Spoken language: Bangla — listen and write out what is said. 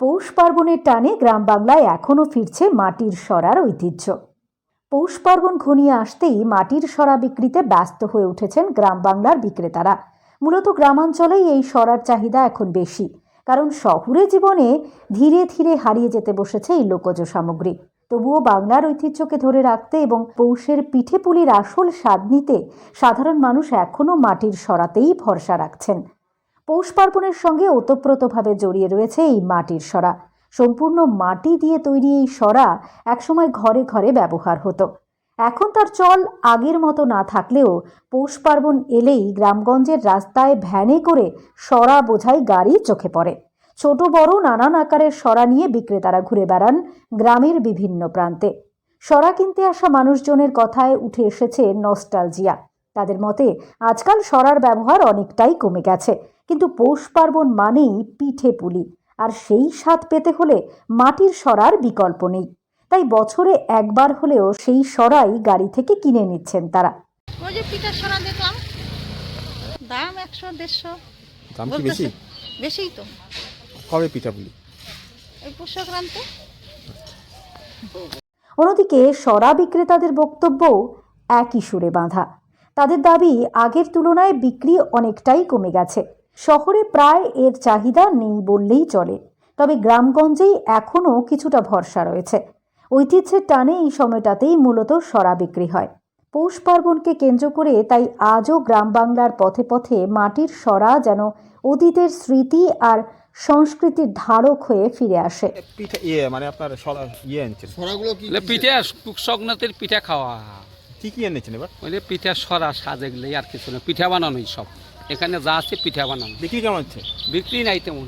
পৌষ পার্বণের টানে গ্রাম বাংলায় এখনও ফিরছে মাটির সরার ঐতিহ্য। পৌষ পার্বণ ঘনিয়ে আসতেই মাটির সরা বিক্রিতে ব্যস্ত হয়ে উঠেছেন গ্রাম বাংলার বিক্রেতারা। মূলত গ্রামাঞ্চলেই এই সরার চাহিদা এখন বেশি, কারণ শহুরে জীবনে ধীরে ধীরে হারিয়ে যেতে বসেছে এই লোকজ সামগ্রী। তবুও বাংলার ঐতিহ্যকে ধরে রাখতে এবং পৌষের পিঠে পুলির আসল স্বাদ নিতে সাধারণ মানুষ এখনও মাটির সরাতেই ভরসা রাখছেন। পৌষ পার্বণের সঙ্গে ওতপ্রোতভাবে জড়িয়ে রয়েছে এই মাটির সরা। সম্পূর্ণ মাটি দিয়ে তৈরি এই সরা একসময় ঘরে ঘরে ব্যবহার হতো। এখন তার চল আগের মতো না থাকলেও পৌষ পার্বণ এলেই গ্রামগঞ্জের রাস্তায় ভ্যানে করে সরা বোঝাই গাড়ি চোখে পড়ে। ছোট বড় নানান আকারের সরা নিয়ে বিক্রেতারা ঘুরে বেড়ান গ্রামের বিভিন্ন প্রান্তে। সরা কিনতে আসা মানুষজনের কথায় উঠে এসেছে নস্টালজিয়া। তাদের মতে আজকাল সরার ব্যবহার অনেকটাই কমে গেছে। কিন্তু পৌষ পার্বণ মানেই পিঠে পুলি। আর সেই স্বাদ পেতে হলে মাটির সরার বিকল্প নেই। তাই বছরে একবার হলেও সেই সরাই গাড়ি থেকে কিনে নিচ্ছেন তারা। ওই যে পিঠার সোনা দেখলাম। দাম একশো দেড়শো। দাম কি বেশি? বেশিই তো। কবে পিঠা পুলি? এই পৌষ সংক্রান্তে অন্যদিকে সরা বিক্রেতাদের বক্তব্য একই সুরে বাঁধা। তাদের দাবি আগের তুলনায় বিক্রি অনেকটাই কমে গেছে। শহরে প্রায় এর চাহিদা নেই বললেই চলে। তবে গ্রামগঞ্জেই এখনও কিছুটা ভরসা রয়েছে। ঐতিহ্যের টানে এই সময়টাতেই মূলত সরা বিক্রি হয়। পৌষ পার্বণকে কেন্দ্র করে তাই আজও গ্রাম বাংলার পথে পথে মাটির সরা যেন অতীতের স্মৃতি আর সংস্কৃতির ধারক হয়ে ফিরে আসে। পিঠা ইয়ে মানে আপনার সরা ইয়ে পিঠা খাওয়া। কি কি এনেছেন এবার? বলে পিঠা সরা সাজ এগুলোই আর কিছু না। পিঠা বানানোই সব। এখানে যা আছে পিঠা বানানো। বিক্রি কেমন হচ্ছে? বিক্রি নাই তেমন।